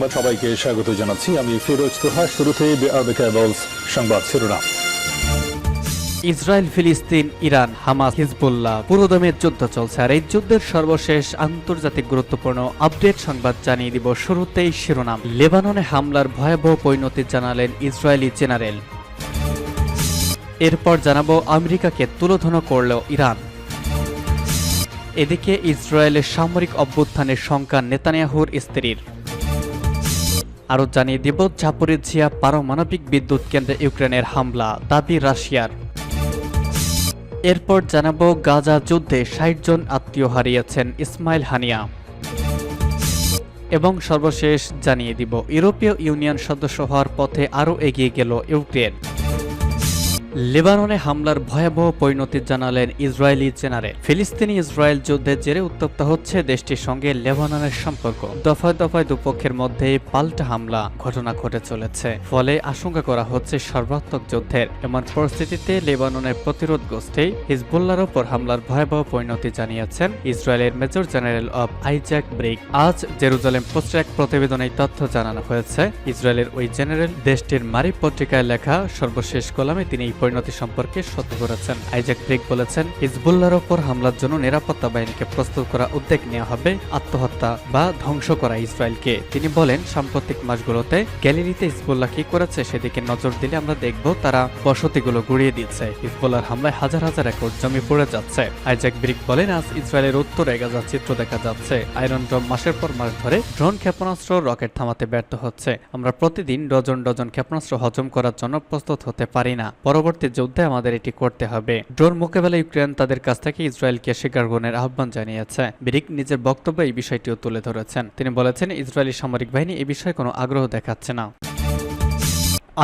সংবাদ সবাইকে স্বাগত জানাচ্ছি। আমি ফিরোজ তোহা, শুরুতে সংবাদ শিরোনাম। ইসরায়েল, ফিলিস্তিন, ইরান, হামাস, হিজবুল্লাহ, পুরোদমে যুদ্ধ চলছে আর এই যুদ্ধের সর্বশেষ আন্তর্জাতিক গুরুত্বপূর্ণ আপডেট সংবাদ জানিয়ে দিব শুরুতেই শিরোনাম। লেবাননে হামলার ভয়াবহ পরিণতি জানালেন ইসরায়েলি জেনারেল। এরপর জানাব আমেরিকাকে তুলোধন করল ইরান। এদিকে ইসরায়েলের সামরিক অভ্যুত্থানের শঙ্কা নেতানিয়াহুর স্ত্রীর। আরও জানিয়ে দিব ঝাপরিঝিয়া পারমাণবিক বিদ্যুৎ কেন্দ্রে ইউক্রেনের হামলা, দাবি রাশিয়ার। এরপর জানাব, গাজা যুদ্ধে ষাট জন আত্মীয় হারিয়েছেন ইসমাইল হানিয়া। এবং সর্বশেষ জানিয়ে দিব, ইউরোপীয় ইউনিয়ন সদস্য হওয়ার পথে আরও এগিয়ে গেল ইউক্রেন। লেবাননে হামলার ভয়াবহ পরিণতি জানালেন ইসরায়েলি জেনারেল। ফিলিস্তিনি ইসরায়েল যুদ্ধের জেরে উত্তপ্ত হচ্ছে দেশটির সঙ্গে লেবাননের সম্পর্ক। দফায় দফায় দুপক্ষের মধ্যে পাল্টা হামলা ঘটনা ঘটে চলেছে। ফলে আশঙ্কা করা হচ্ছে সর্বাত্মক যুদ্ধের। এমন পরিস্থিতিতে লেবাননের প্রতিরোধ গোষ্ঠী হিজবুল্লার ওপর হামলার ভয়াবহ পরিণতি জানিয়েছেন ইসরায়েলের মেজর জেনারেল অব আইজ্যাক ব্রিক আজ জেরুজালেম পোস্টের এক প্রতিবেদনে তথ্য জানানো হয়েছে। ইসরায়েলের ওই জেনারেল দেশটির মারি পত্রিকায় লেখা সর্বশেষ কলামে তিনি পরিণতি সম্পর্কে সত্য করেছেন। আইজাক ব্রিক বলেছেন হিজবুল্লার ওপর হামলার জন্য নিরাপত্তা বাহিনীকে প্রস্তুত করা উদ্যোগ নেওয়া হবে, আত্মহত্যা বা ধ্বংস করা ইসরায়েলকে। তিনি বলেন, সাম্প্রতিক মাসগুলোতে গ্যালিরিতে হিজবুল্লাহ কি করেছে সেদিকে নজর দিলে আমরা দেখব তারা বসতিগুলো গুড়িয়ে দিচ্ছে। হিজবুল্লাহর হামলায় হাজার হাজার একর জমি পড়ে যাচ্ছে। আইজাক ব্রিক বলেন, আজ ইসরায়েলের উত্তরে গাজার চিত্র দেখা যাচ্ছে। আয়রন ড্রোম মাসের পর মাস ধরে ড্রোন ক্ষেপণাস্ত্র রকেট থামাতে ব্যর্থ হচ্ছে। আমরা প্রতিদিন ডজন ডজন ক্ষেপণাস্ত্র হজম করার জন্য প্রস্তুত হতে পারি না। পরবর্তী যুদ্ধে আমাদের এটি করতে হবে। ড্রোন মোকাবেলা ইউক্রেন তাদের কাছ থেকে ইসরায়েলকে স্বীকার গ্রহণের আহ্বান জানিয়েছে। ব্রিক নিজের বক্তব্যে এই বিষয়টিও তুলে ধরেছেন। তিনি বলেছেন, ইসরায়েলি সামরিক বাহিনী এ বিষয়ে কোনো আগ্রহ দেখাচ্ছে না।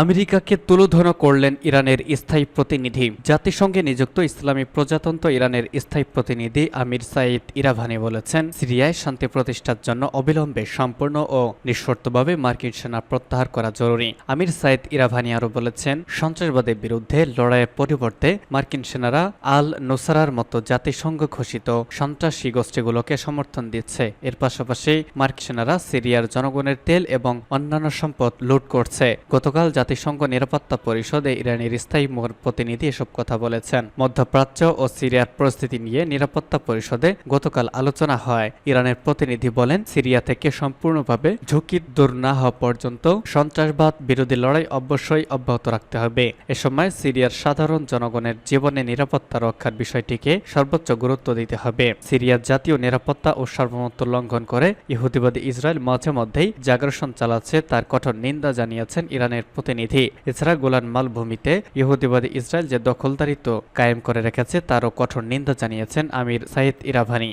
আমেরিকাকে তুলোধন করলেন ইরানের স্থায়ী প্রতিনিধি। জাতিসংঘে নিযুক্ত ইসলামী প্রজাতন্ত্র ইরানের স্থায়ী প্রতিনিধি আমির সাইদ ইরাভানি বলেছেন, সিরিয়ায় শান্তি প্রতিষ্ঠার জন্য অবিলম্বে সম্পূর্ণ ও নিঃশর্তভাবে মার্কিন সেনা প্রত্যাহার করা জরুরি। আমির সাইদ ইরাভানি আরও বলেছেন, সন্ত্রাসবাদের বিরুদ্ধে লড়াইয়ের পরিবর্তে মার্কিন সেনারা আল নোসারার মতো জাতিসংঘ ঘোষিত সন্ত্রাসী গোষ্ঠীগুলোকে সমর্থন দিচ্ছে। এর পাশাপাশি মার্কিন সেনারা সিরিয়ার জনগণের তেল এবং অন্যান্য সম্পদ লুট করছে। গতকাল জাতিসংঘ নিরাপত্তা পরিষদে ইরানের স্থায়ী প্রতিনিধি এসব কথা বলেছেন। মধ্যপ্রাচ্য ও সিরিয়ার পরিস্থিতি নিয়ে নিরাপত্তা পরিষদে গতকাল আলোচনা হয়। ইরানের প্রতিনিধি বলেন, সিরিয়া থেকে সম্পূর্ণভাবে ঝুঁকি দূর না হওয়া পর্যন্ত সন্ত্রাসবাদ বিরোধী লড়াই অবশ্যই অব্যাহত রাখতে হবে। এ সময় সিরিয়ার সাধারণ জনগণের জীবনে নিরাপত্তা রক্ষার বিষয়টিকে সর্বোচ্চ গুরুত্ব দিতে হবে। সিরিয়ার জাতীয় নিরাপত্তা ও সার্বভৌমত্ব লঙ্ঘন করে ইহুদিবাদী ইসরায়েল মাঝে মধ্যেই জাগরণ চালাচ্ছে তার কঠোর নিন্দা জানিয়েছেন ইরানের প্রতিনিধি। এছাড়া গোলান মালভূমিতে ইহুদিবাদী ইসরায়েল যে দখলদারিত্ব কায়েম করে রেখেছে, তারও কঠোর নিন্দা জানিয়েছেন আমির সাইদ ইরাভানি।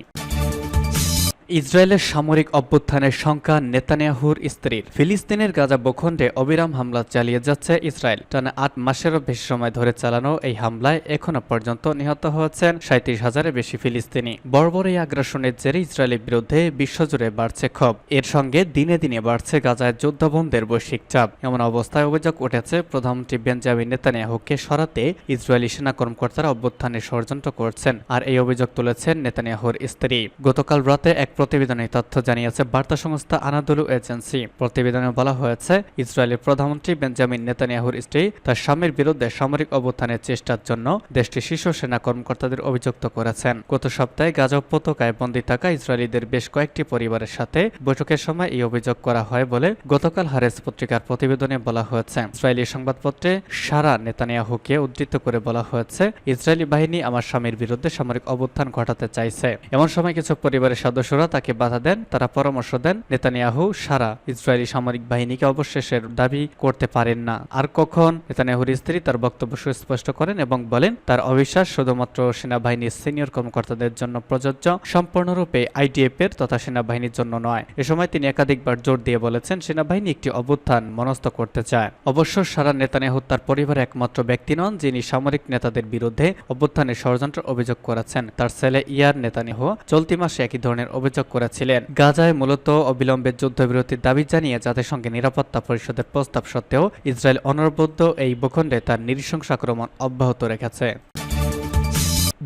ইসরায়েলের সামরিক অভ্যুত্থানের শঙ্কা নেতানিয়াহুর স্ত্রীর। ফিলিস্তিনের গাজা ভূখণ্ডে অবিরাম হামলা চালিয়ে যাচ্ছে ইসরায়েল। টানা আট মাসেরও বেশি সময় ধরে চালানো এই হামলায় এখনও পর্যন্ত নিহত হয়েছেন সাঁত্রিশ হাজারের বেশি ফিলিস্তিনি। বর্বর এই আগ্রাসনের জেরে ইসরায়েলের বিরুদ্ধে বিশ্বজুড়ে বাড়ছে ক্ষোভ। এর সঙ্গে দিনে দিনে বাড়ছে গাজায় যুদ্ধবন্ধের বৈশ্বিক চাপ। এমন অবস্থায় অভিযোগ উঠেছে, প্রধানমন্ত্রী বেঞ্জামিন নেতানিয়াহুকে সরাতে ইসরায়েলি সেনা কর্মকর্তারা অভ্যুত্থানের ষড়যন্ত্র করছেন, আর এই অভিযোগ তুলেছেন নেতানিয়াহুর স্ত্রী। গতকাল রাতে এক প্রতিবেদনে তথ্য জানিয়েছে বার্তা সংস্থা আনাদুলু এজেন্সি। প্রতিবেদনে বলা হয়েছে, ইসরায়েলের প্রধানমন্ত্রী বেঞ্জামিন নেতানিয়াহুর স্ত্রী তার স্বামীর বিরুদ্ধে সামরিক অভ্যুত্থানের চেষ্টার জন্য দেশটির শীর্ষ সেনা কর্মকর্তাদের অভিযুক্ত করেছেন। গত সপ্তাহে গাজা উপত্যকায় বন্দী থাকা ইসরায়েলিদের বেশ কয়েকটি পরিবারের সাথে বৈঠকের সময় এই অভিযোগ করা হয় বলে গতকাল হারেস পত্রিকার প্রতিবেদনে বলা হয়েছে। ইসরায়েলি সংবাদপত্রে সারা নেতানিয়াহুকে উদ্ধৃত করে বলা হয়েছে, ইসরায়েলি বাহিনী আমার স্বামীর বিরুদ্ধে সামরিক অভ্যুত্থান ঘটাতে চাইছে। এমন সময় কিছু পরিবারের সদস্যরা তাকে বাধা দেন, তারা পরামর্শ দেন, নেতানিয়াহু সারা ইসরায়েলি সামরিক বাহিনীকে অবশেষের দাবি করতে পারেন না। আর কখন? নেতানিয়াহুর স্ত্রী তার বক্তব্য সুস্পষ্ট করেন এবং বলেন, তার অবিশ্বাস শুধুমাত্র সেনাবাহিনীর সিনিয়র কর্মকর্তাদের জন্য প্রযোজ্য, সম্পূর্ণরূপে আইডিএফ এর তথা সেনাবাহিনীর জন্য নয়। এ সময় তিনি একাধিকবার জোর দিয়ে বলেছেন, সেনাবাহিনী একটি অভ্যুত্থান মনস্থ করতে চায়। অবশ্য সারা নেতানিয়াহু তার পরিবারের একমাত্র ব্যক্তি নন, যিনি সামরিক নেতাদের বিরুদ্ধে অভ্যুত্থানের ষড়যন্ত্র অভিযোগ করেছেন। তার ছেলে ইয়ার নেতানিয়াহু চলতি মাসে একই ধরনের অভিযোগ করেছিলেন। গাজায় মূলত অবিলম্বে যুদ্ধবিরতির দাবি জানিয়ে জাতিসংঘের নিরাপত্তা পরিষদের প্রস্তাব সত্ত্বেও ইসরায়েল অনবদ্য এই ভূখণ্ডে তার নৃশংস আক্রমণ অব্যাহত রেখেছে।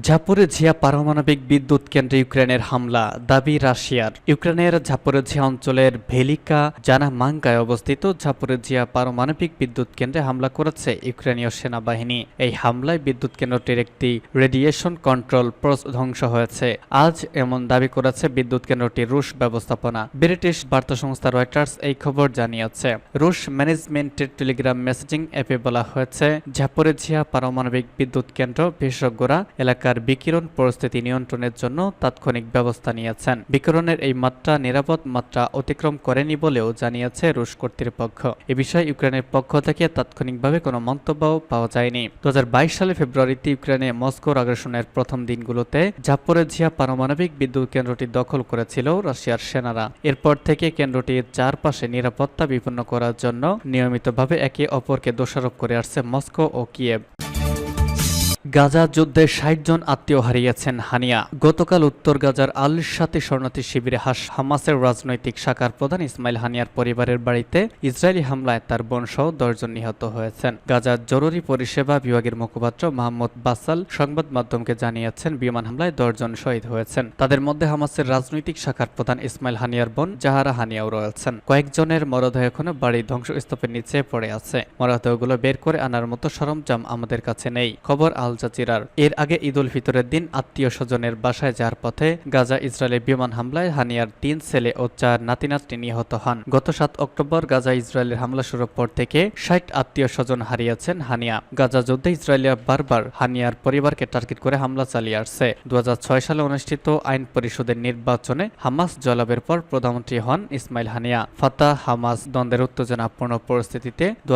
ঝাপোরেঝিয়া পারমাণবিক বিদ্যুৎ কেন্দ্রে ইউক্রেনের হামলা, দাবি রাশিয়ার। ইউক্রেনের ঝাপোরেঝিয়া অঞ্চলের ভেলিকা জানা মাঙ্গায় অবস্থিত ঝাপোরেঝিয়া পারমাণবিক বিদ্যুৎ কেন্দ্রে হামলা করেছে ইউক্রেনীয় সেনাবাহিনী। এই হামলায় বিদ্যুৎ কেন্দ্রটির একটি রেডিয়েশন কন্ট্রোল ধ্বংস হয়েছে। আজ এমন দাবি করেছে বিদ্যুৎ কেন্দ্রটির রুশ ব্যবস্থাপনা। ব্রিটিশ বার্তা সংস্থা রয়টার্স এই খবর জানিয়েছে। রুশ ম্যানেজমেন্টের টেলিগ্রাম মেসেজিং অ্যাপে বলা হয়েছে ঝাপোরেঝিয়া পারমাণবিক বিদ্যুৎ কেন্দ্র বিশেষজ্ঞরা এলাকার বিকিরণ পরিস্থিতি নিয়ন্ত্রণের জন্য তাৎক্ষণিক ব্যবস্থা নিয়েছেন। বিকিরণের এই মাত্রা নিরাপদ মাত্রা অতিক্রম করেনি বলেও জানিয়েছে রুশ কর্তৃপক্ষ। এ বিষয়ে ইউক্রেনের পক্ষ থেকে তাৎক্ষণিকভাবে কোনো মন্তব্য পাওয়া যায়নি। দু সালে ফেব্রুয়ারিতে ইউক্রেনে মস্কোর আগ্রাসনের প্রথম দিনগুলোতে ঝাপোরেঝিয়া পারমাণবিক বিদ্যুৎ কেন্দ্রটি দখল করেছিল রাশিয়ার সেনারা। এরপর থেকে কেন্দ্রটির চারপাশে নিরাপত্তা বিপন্ন করার জন্য নিয়মিতভাবে একে অপরকে দোষারোপ করে আসছে মস্কো ও কিয়েভ। গাজা যুদ্ধে ষাট জন আত্মীয় হারিয়েছেন হানিয়া। গতকাল উত্তর গাজার আল সাথী শরণার্থী শিবিরে হাস হামাসের রাজনৈতিক শাখার প্রধান ইসমাইল হানিয়ার পরিবারের বাড়িতে ইসরায়েলি হামলায় তার বোনসহ দশজন নিহত হয়েছেন। গাজার জরুরি পরিষেবা বিভাগের মুখপাত্র মাহমুদ বাসাল সংবাদ মাধ্যমকে জানিয়েছেন, বিমান হামলায় দশজন শহীদ হয়েছেন। তাদের মধ্যে হামাসের রাজনৈতিক শাখার প্রধান ইসমাইল হানিয়ার বোন জাহারা হানিয়াও রয়েছেন। কয়েকজনের মরদেহ এখনও বাড়ির ধ্বংসস্তূপের নিচে পড়ে আছে। মরদেহগুলো বের করে আনার মতো সরঞ্জাম আমাদের কাছে নেই। খবর আল জাজিরার এর আগে ঈদ উল ফিতরের দিন আত্মীয় স্বজনের বাসায় যাওয়ার পথে গাজা ইসরায়েলের বিমান হামলায় হানিয়ার তিন ছেলে ও চার নাতিনাতনি নিহত হন। গত সাত অক্টোবর গাজা ইসরায়েলের হামলা শুরুর পর থেকে ষাট আত্মীয় স্বজন হারিয়েছেন হানিয়া। গাজা যুদ্ধে ইসরায়েলিয়া বারবার হানিয়ার পরিবারকে টার্গেট করে হামলা চালিয়ে আসছে। দু হাজার ছয় সালে অনুষ্ঠিত আইন পরিষদের নির্বাচনে হামাস জলাবের পর প্রধানমন্ত্রী হন ইসমাইল হানিয়া। ফাতা হামাস দ্বন্দ্বের উত্তেজনাপূর্ণ পরিস্থিতিতে দু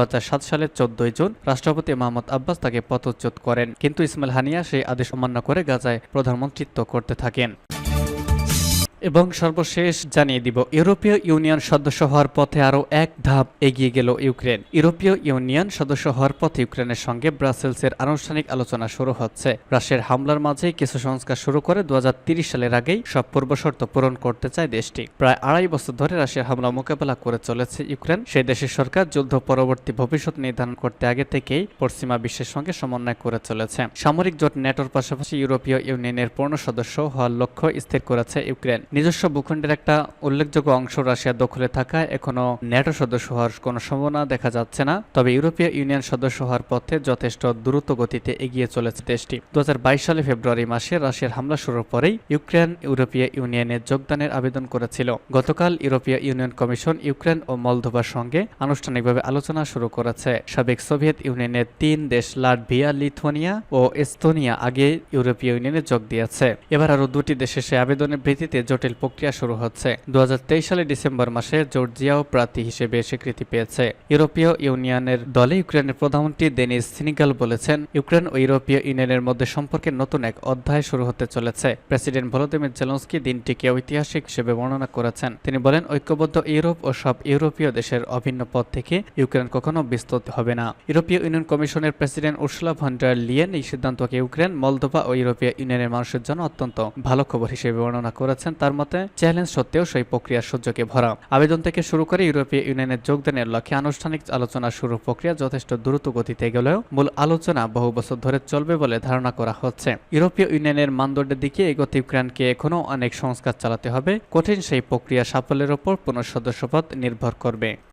সালে চোদ্দই জুন রাষ্ট্রপতি মোহাম্মদ আব্বাস তাকে পদচ্যুত করেন। কিন্তু ইসমাইল হানিয়া সেই আদেশ অমান্য করে গাজায় প্রধানমন্ত্রিত্ব করতে থাকেন। এবং সর্বশেষ জানিয়ে দিব, ইউরোপীয় ইউনিয়ন সদস্য হওয়ার পথে আরও এক ধাপ এগিয়ে গেল ইউক্রেন। ইউরোপীয় ইউনিয়ন সদস্য হওয়ার পথে ইউক্রেনের সঙ্গে ব্রাসেলসের আনুষ্ঠানিক আলোচনা শুরু হচ্ছে। রাশিয়ার হামলার মাঝেই কিছু সংস্কার শুরু করে দু সালের আগেই সব পূর্বশর্ত পূরণ করতে চায় দেশটি। প্রায় আড়াই বছর ধরে রাশিয়ার হামলা মোকাবেলা করে চলেছে ইউক্রেন। সেই দেশের সরকার যুদ্ধ পরবর্তী ভবিষ্যৎ নির্ধারণ করতে আগে থেকেই পশ্চিমা বিশ্বের সঙ্গে সমন্বয় করে চলেছে। সামরিক জোট ন্যাটোর পাশাপাশি ইউরোপীয় ইউনিয়নের পূর্ণ সদস্য হওয়ার লক্ষ্য স্থির করেছে ইউক্রেন। নিজস্ব ভূখণ্ডের একটা উল্লেখযোগ্য অংশ রাশিয়া দখলে থাকায় এখনও ন্যাটো সদস্য হওয়ার কোনো সম্ভাবনা দেখা যাচ্ছে না। তবে ইউরোপীয় ইউনিয়ন সদস্য হওয়ার পথে যথেষ্ট দ্রুত গতিতে এগিয়ে চলেছে দেশটি। দু হাজার বাইশ সালে ফেব্রুয়ারি মাসে রাশিয়ার হামলা শুরুর পরেই ইউক্রেন ইউরোপীয় ইউনিয়নে যোগদানের আবেদন করেছিল। গতকাল ইউরোপীয় ইউনিয়ন কমিশন ইউক্রেন ও মলদোবার সঙ্গে আনুষ্ঠানিকভাবে আলোচনা শুরু করেছে। সাবেক সোভিয়েত ইউনিয়নের তিন দেশ লাটভিয়া, লিথুয়ানিয়া ও এস্তোনিয়া আগে ইউরোপীয় ইউনিয়নে যোগ দিয়েছে। এবার আরও দুটি দেশে সে আবেদনের ভিত্তিতে জটিল প্রক্রিয়া শুরু হচ্ছে। দু সালে ডিসেম্বর মাসে জর্জিয়াও প্রার্থী হিসেবে স্বীকৃতি পেয়েছে। ইউরোপীয় ইউনিয়নের দলে ইউক্রেনের প্রধানমন্ত্রী দেনিস সিনিগাল বলেছেন, ইউক্রেন ও ইউরোপীয় ইউনিয়নের মধ্যে সম্পর্কের নতুন এক অধ্যায় শুরু হতে চলেছে। প্রেসিডেন্ট ভলোদিমির জেলন্সকি দিনটিকে ঐতিহাসিক হিসেবে বর্ণনা করেছেন। তিনি বলেন, ঐক্যবদ্ধ ইউরোপ ও সব ইউরোপীয় দেশের অভিন্ন পথ থেকে ইউক্রেন কখনো বিস্তৃত হবে না। ইউরোপীয় ইউনিয়ন কমিশনের প্রেসিডেন্ট উর্সুলা ভন্ডার লিয়েন এই সিদ্ধান্তকে ইউক্রেন, মলদোভা ও ইউরোপীয় ইউনিয়নের মানুষের জন্য অত্যন্ত ভালো খবর হিসেবে বর্ণনা করেছেন। তার মতে, চ্যালেঞ্জ সত্ত্বেও সেই প্রক্রিয়া সূর্যকে ভরা। আবেদন থেকে শুরু করে ইউরোপীয় ইউনিয়নের যোগদানের লক্ষ্যে আনুষ্ঠানিক আলোচনা শুরু প্রক্রিয়া যথেষ্ট দ্রুত গতিতে গেলেও মূল আলোচনা বহু বছর ধরে চলবে বলে ধারণা করা হচ্ছে। ইউরোপীয় ইউনিয়নের মানদণ্ডের দিকে এগোতে ইউক্রেনকে এখনও অনেক সংস্কার চালাতে হবে। কঠিন সেই প্রক্রিয়া সাফল্যের ওপর পুনঃ সদস্যপদ নির্ভর করবে।